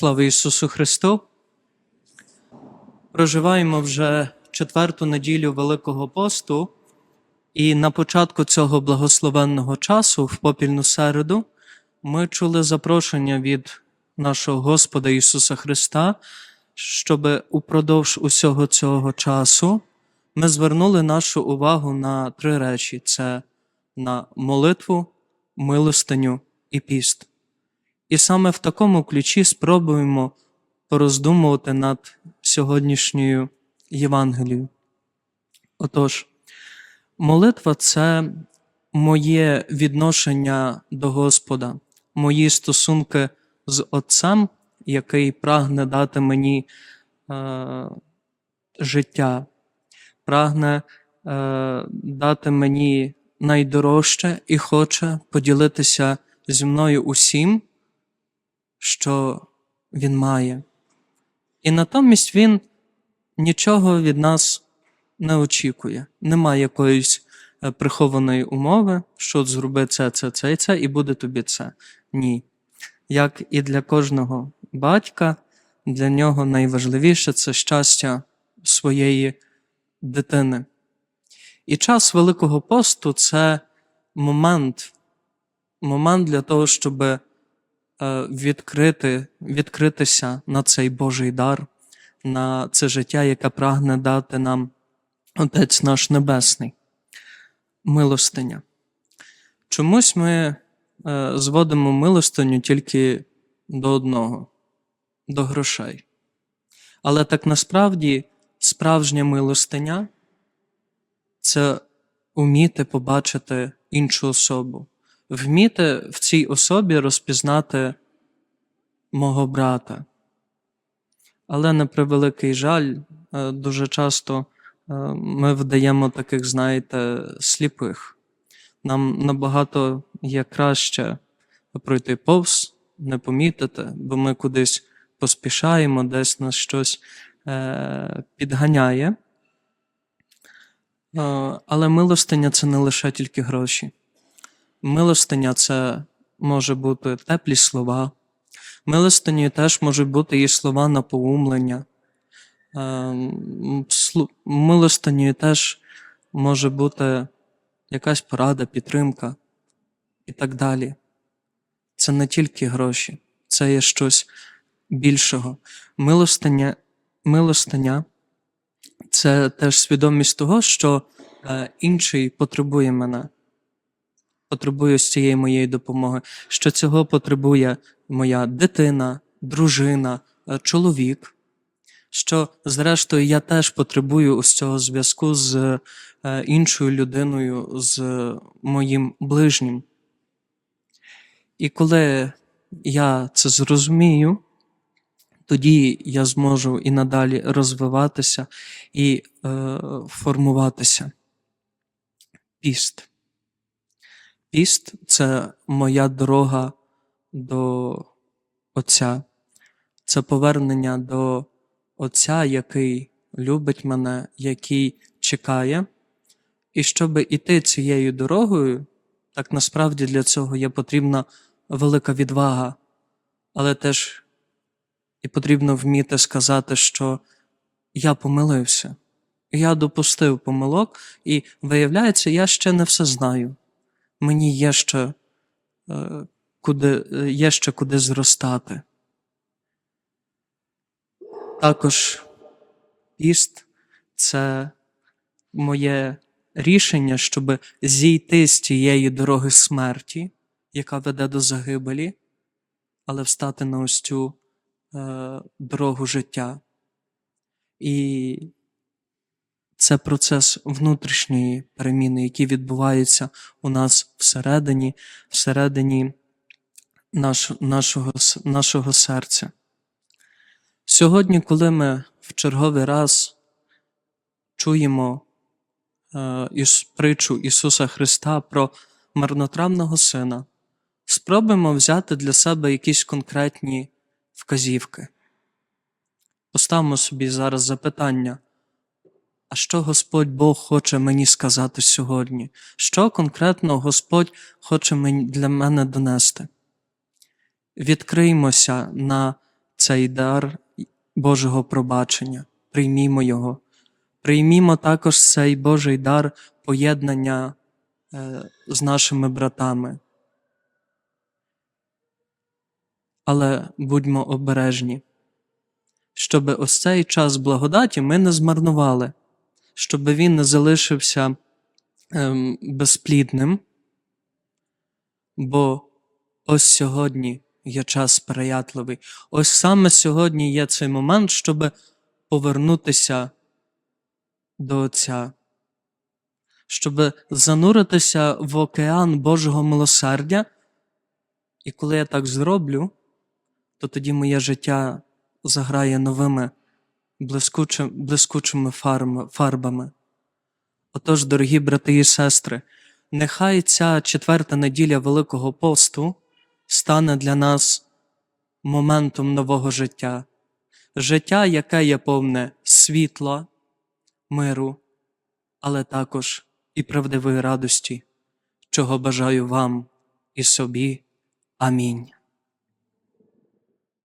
Слава Ісусу Христу! Проживаємо вже четверту неділю Великого посту, і на початку цього благословенного часу, в попільну середу, ми чули запрошення від нашого Господа Ісуса Христа, щоб упродовж усього цього часу ми звернули нашу увагу на три речі: це на молитву, милостиню і піст. І саме в такому ключі спробуємо пороздумувати над сьогоднішньою Євангелією. Отож, молитва це моє відношення до Господа, мої стосунки з Отцем, який прагне дати мені е, життя, прагне е, дати мені найдорожче і хоче поділитися зі мною усім, що він має. І натомість він нічого від нас не очікує. Немає якоїсь е, прихованої умови, що зроби це, це, це і це, і буде тобі це. Ні. Як і для кожного батька, для нього найважливіше це щастя своєї дитини. І час Великого посту це момент, момент для того, щоб відкрити, відкритися на цей Божий дар, на це життя, яке прагне дати нам Отець наш Небесний, милостиня. Чомусь ми е, зводимо милостиню тільки до одного, до грошей. Але так насправді справжня милостиня це уміти побачити іншу особу, вміти в цій особі розпізнати мого брата. Але на превеликий жаль, е, дуже часто е, ми вдаємо таких, знаєте, сліпих. Нам набагато є краще пройти повз, не помітити, бо ми кудись поспішаємо, десь нас щось е, підганяє. Е, Але милостиня це не лише тільки гроші. Милостиня це може бути теплі слова. Милостинею теж можуть бути і слова напоумлення. Е, м, Милостинею теж може бути якась порада, підтримка і так далі. Це не тільки гроші, це є щось більшого. Милостиня, милостиня це теж свідомість того, що е, інший потребує мене, потребує з цієї моєї допомоги, що цього потребує моя дитина, дружина, е, чоловік. Що, зрештою, я теж потребую ось цього зв'язку з е, іншою людиною, з моїм ближнім. І коли я це зрозумію, тоді я зможу і надалі розвиватися і е, формуватися. Піст. Піст це моя дорога до Отця, це повернення до Отця, який любить мене, який чекає. І щоб іти цією дорогою, так насправді для цього є потрібна велика відвага, але теж і потрібно вміти сказати, що я помилився, я допустив помилок, і виявляється, я ще не все знаю. Мені є ще, е, куди, е, є ще куди зростати. Також піст це моє рішення, щоб зійти з тієї дороги смерті, яка веде до загибелі, але встати на ось цю е, дорогу життя. І це процес внутрішньої переміни, який відбувається у нас всередині, всередині наш, нашого, нашого серця. Сьогодні, коли ми в черговий раз чуємо е, із притчу Ісуса Христа про марнотравного сина, спробуємо взяти для себе якісь конкретні вказівки. Поставимо собі зараз запитання, а що Господь Бог хоче мені сказати сьогодні? Що конкретно Господь хоче для мене донести? Відкриймося на цей дар Божого пробачення. Приймімо його. Приймімо також цей Божий дар поєднання е, з нашими братами. Але будьмо обережні, щоб ось цей час благодаті ми не змарнували, щоб він не залишився ем, безплідним, бо ось сьогодні є час сприятливий. Ось саме сьогодні є цей момент, щоб повернутися до Отця, щоб зануритися в океан Божого милосердя. І коли я так зроблю, то тоді моє життя заграє новими блискучи, блискучими фарбами. Отож, дорогі брати і сестри, нехай ця четверта неділя Великого посту стане для нас моментом нового життя, життя, яке є повне світла, миру, але також і правдивої радості, чого бажаю вам і собі. Амінь.